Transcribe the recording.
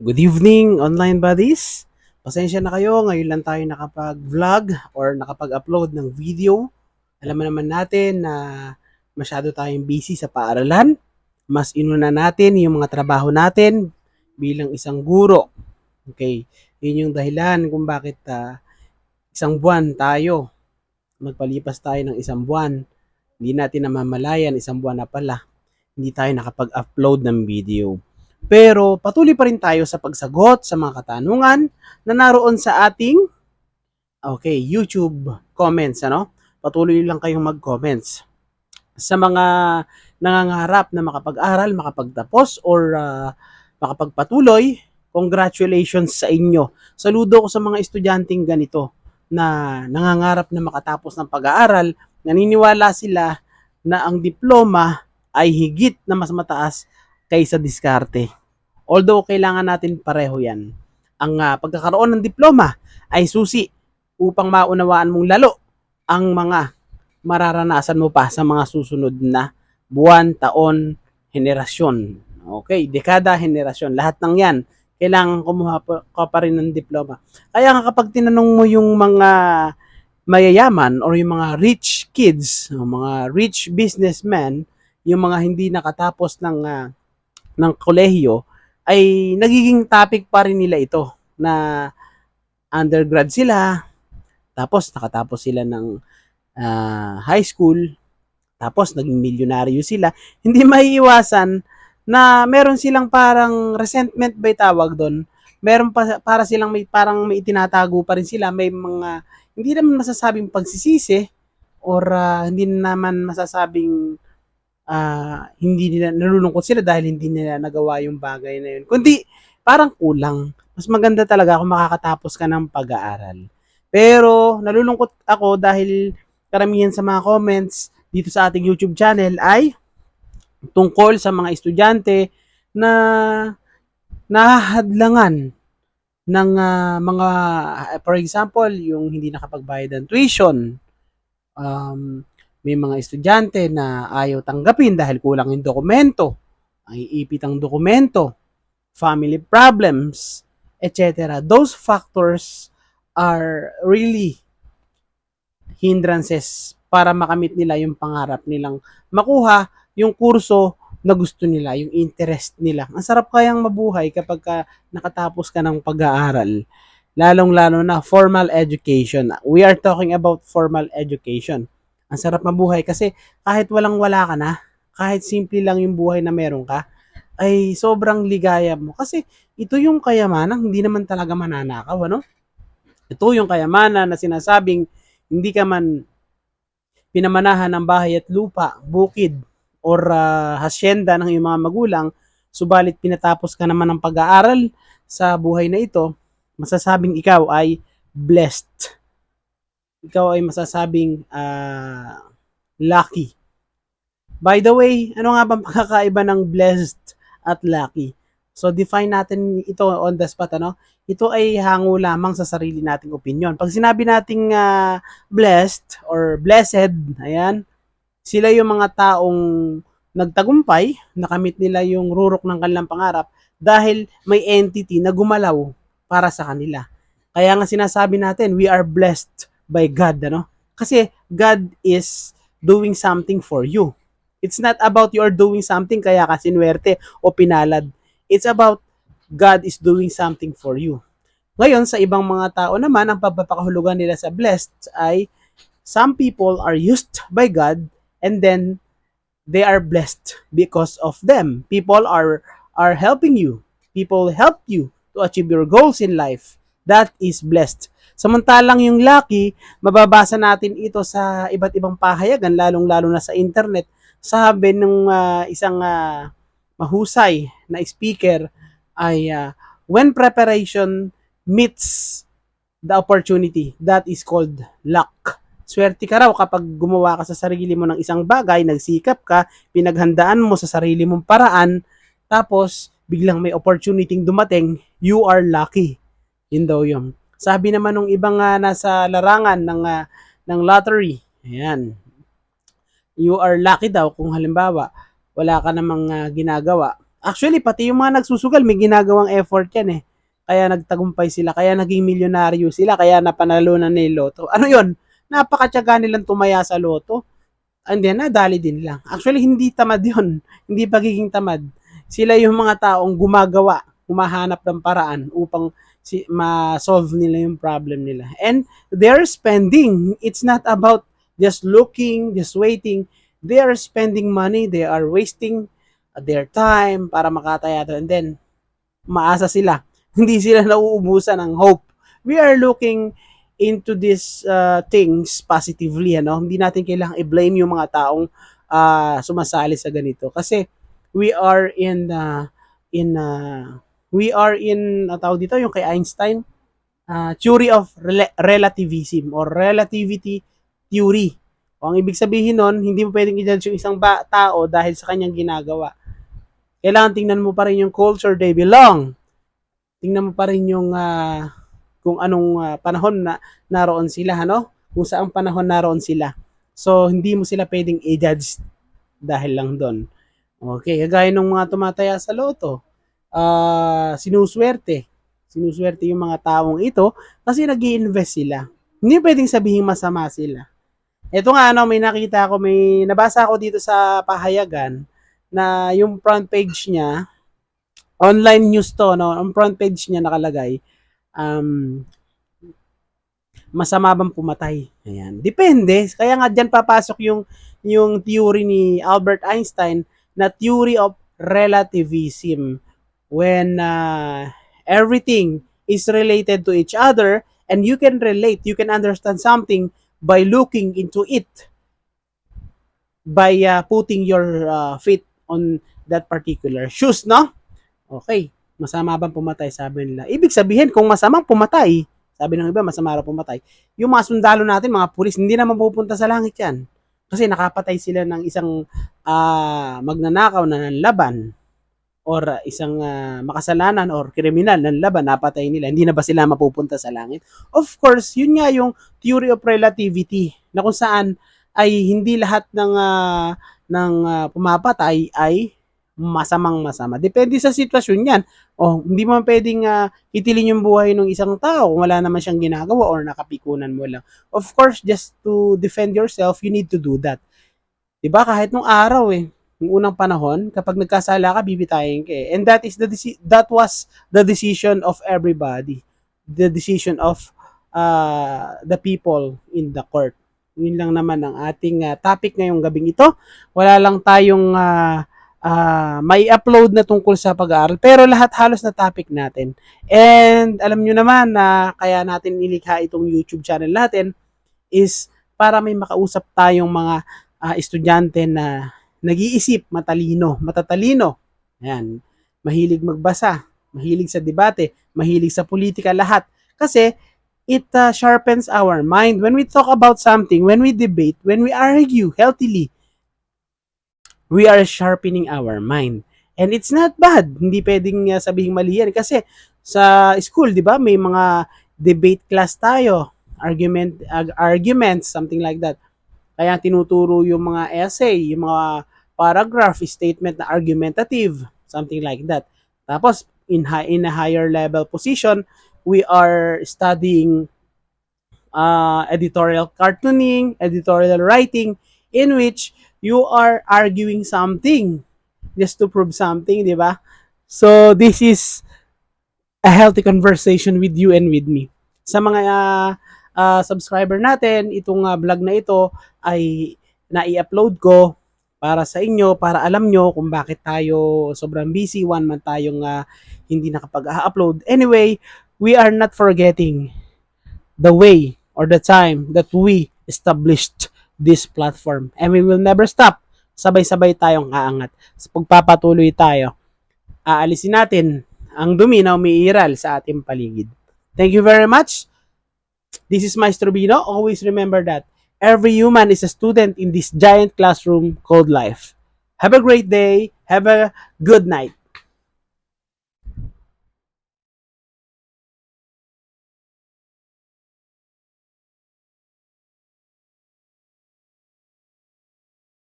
Good evening, online buddies. Pasensya na kayo, ngayon lang tayo nakapag-vlog or nakapag-upload ng video. Alam naman natin na masyado tayong busy sa paaralan. Mas inuna natin yung mga trabaho natin bilang isang guro. Okay, yun yung dahilan kung bakit ah, isang buwan tayo, magpalipas tayo ng isang buwan, hindi natin namamalayan, isang buwan na pala, hindi tayo nakapag-upload ng video. Pero patuloy pa rin tayo sa pagsagot sa mga katanungan na naroon sa ating okay, YouTube comments, ano? Patuloy lang kayong mag-comments. Sa mga nangangarap na makapag-aral, makapagtapos or ah, makapagpatuloy, congratulations sa inyo. Saludo ko sa mga estudyanteng ganito na nangangarap na makatapos ng pag-aaral, naniniwala sila na ang diploma ay higit na mas mataas kaysa diskarte. Although kailangan natin pareho yan. Ang ah, pagkakaroon ng diploma ay susi upang maunawaan mong lalo ang mga mararanasan mo pa sa mga susunod na buwan, taon, henerasyon. Okay, dekada, henerasyon. Lahat ng yan, kailangan kumuha pa, ka pa rin ng diploma. Kaya nga kapag tinanong mo yung mga mayayaman or yung mga rich kids, o mga rich businessmen, yung mga hindi nakatapos ng ah, ng kolehiyo ay nagiging topic pa rin nila ito na undergrad sila tapos nakatapos sila ng ah, high school tapos naging milyonaryo sila. Hindi maiiwasan na meron silang parang resentment ba tawag doon? Meron pa para silang may parang may itinatago pa rin sila may mga hindi naman masasabing pagsisisi or ah, hindi naman masasabing ah, hindi nila nalulungkot sila dahil hindi nila nagawa yung bagay na yun. Kundi parang kulang. Mas maganda talaga kung makakatapos ka ng pag-aaral. Pero nalulungkot ako dahil karamihan sa mga comments dito sa ating YouTube channel ay tungkol sa mga estudyante na nahahadlangan ng ah, mga for example yung hindi nakapagbayad ng tuition um, may mga estudyante na ayaw tanggapin dahil kulang yung dokumento, ang iipit ang dokumento, family problems, etc. Those factors are really hindrances para makamit nila yung pangarap nilang makuha yung kurso na gusto nila, yung interest nila. Ang sarap kayang mabuhay kapag ka nakatapos ka ng pag-aaral, lalong-lalo na formal education. We are talking about formal education ang sarap mabuhay kasi kahit walang wala ka na, kahit simple lang yung buhay na meron ka, ay sobrang ligaya mo. Kasi ito yung kayamanan, hindi naman talaga mananakaw, ano? Ito yung kayamanan na sinasabing hindi ka man pinamanahan ng bahay at lupa, bukid, or uh, hasyenda ng iyong mga magulang, subalit pinatapos ka naman ng pag-aaral sa buhay na ito, masasabing ikaw ay blessed ikaw ay masasabing uh, lucky. By the way, ano nga bang pagkakaiba ng blessed at lucky? So define natin ito on the spot ano. Ito ay hango lamang sa sarili nating opinion. Pag sinabi nating uh, blessed or blessed, ayan, sila yung mga taong nagtagumpay, nakamit nila yung rurok ng kanilang pangarap dahil may entity na gumalaw para sa kanila. Kaya nga sinasabi natin, we are blessed by God, ano? Kasi God is doing something for you. It's not about you are doing something kaya ka sinwerte o pinalad. It's about God is doing something for you. Ngayon, sa ibang mga tao naman, ang pagpapakahulugan nila sa blessed ay some people are used by God and then they are blessed because of them. People are are helping you. People help you to achieve your goals in life. That is blessed. Samantalang yung lucky, mababasa natin ito sa iba't ibang pahayagan, lalong-lalo na sa internet. Sabi ng uh, isang uh, mahusay na speaker ay uh, when preparation meets the opportunity, that is called luck. Swerte ka raw kapag gumawa ka sa sarili mo ng isang bagay, nagsikap ka, pinaghandaan mo sa sarili mong paraan, tapos biglang may opportunity dumating, you are lucky. Yun daw yun. Sabi naman ng ibang uh, nasa larangan ng uh, ng lottery, ayan. You are lucky daw kung halimbawa wala ka namang uh, ginagawa. Actually, pati yung mga nagsusugal, may ginagawang effort yan eh. Kaya nagtagumpay sila, kaya naging milyonaryo sila, kaya napanalunan ni Loto. Ano yon? Napakatyaga nilang tumaya sa Loto. And then, nadali din lang. Actually, hindi tamad yon Hindi pagiging tamad. Sila yung mga taong gumagawa, humahanap ng paraan upang si, ma-solve nila yung problem nila. And they're spending. It's not about just looking, just waiting. They are spending money. They are wasting their time para makataya to. And then, maasa sila. Hindi sila nauubusan ng hope. We are looking into these uh, things positively. Ano? Hindi natin kailangang i-blame yung mga taong uh, sumasali sa ganito. Kasi we are in uh, in uh, we are in tawag dito yung kay Einstein uh, theory of rel- relativism or relativity theory. O ang ibig sabihin nun, hindi mo pwedeng i-judge yung isang ba- tao dahil sa kanyang ginagawa. Kailangan tingnan mo pa rin yung culture they belong. Tingnan mo pa rin yung uh, kung anong uh, panahon na naroon sila, ano? Kung saang panahon naroon sila. So, hindi mo sila pwedeng i-judge dahil lang doon. Okay, kagaya ng mga tumataya sa loto, uh, sinuswerte. Sinuswerte yung mga taong ito kasi nag invest sila. Hindi pwedeng sabihin masama sila. Ito nga, ano, may nakita ako, may nabasa ako dito sa pahayagan na yung front page niya, online news to, no? Ang front page niya nakalagay, um, masama bang pumatay? Ayan. Depende. Kaya nga dyan papasok yung, yung theory ni Albert Einstein na theory of relativism when uh, everything is related to each other and you can relate, you can understand something by looking into it by uh, putting your uh, feet on that particular shoes, no? Okay, masama bang pumatay, sabi nila. Ibig sabihin, kung masamang pumatay, sabi ng iba, masama raw pumatay, yung mga sundalo natin, mga pulis, hindi naman pupunta sa langit yan. Kasi nakapatay sila ng isang uh, magnanakaw na nanlaban or isang uh, makasalanan or kriminal ng laban, napatay nila, hindi na ba sila mapupunta sa langit? Of course, yun nga yung theory of relativity na kung saan ay hindi lahat ng uh, ng uh, pumapatay ay masamang masama. Depende sa sitwasyon yan. O, hindi mo pwedeng uh, itilin yung buhay ng isang tao kung wala naman siyang ginagawa or nakapikunan mo lang. Of course, just to defend yourself, you need to do that. 'Di ba kahit nung araw eh, yung unang panahon, kapag nagkasala ka, bibitayin ka eh. And that is the that was the decision of everybody. The decision of uh, the people in the court. Yun lang naman ang ating uh, topic ngayong gabing ito. Wala lang tayong uh, uh, may upload na tungkol sa pag-aaral. Pero lahat halos na topic natin. And alam nyo naman na kaya natin ilikha itong YouTube channel natin is para may makausap tayong mga uh, estudyante na nag-iisip, matalino, matatalino. Ayan, mahilig magbasa, mahilig sa debate, mahilig sa politika, lahat. Kasi it uh, sharpens our mind. When we talk about something, when we debate, when we argue healthily, we are sharpening our mind. And it's not bad. Hindi pwedeng uh, sabihin mali yan. Kasi sa school, di ba, may mga debate class tayo. Argument, uh, arguments, something like that. Kaya tinuturo yung mga essay, yung mga paragraph, statement na argumentative, something like that. Tapos, in, high, in a higher level position, we are studying uh, editorial cartooning, editorial writing, in which you are arguing something just to prove something, di ba? So, this is a healthy conversation with you and with me. Sa mga uh, uh, subscriber natin, itong uh, vlog na ito ay na-i-upload ko para sa inyo, para alam nyo kung bakit tayo sobrang busy, one month tayong uh, hindi nakapag-upload. Anyway, we are not forgetting the way or the time that we established this platform. And we will never stop. Sabay-sabay tayong aangat. Sa pagpapatuloy tayo, aalisin natin ang dumi na umiiral sa ating paligid. Thank you very much. This is Maestro Bino. Always remember that Every human is a student in this giant classroom called life. Have a great day. Have a good night.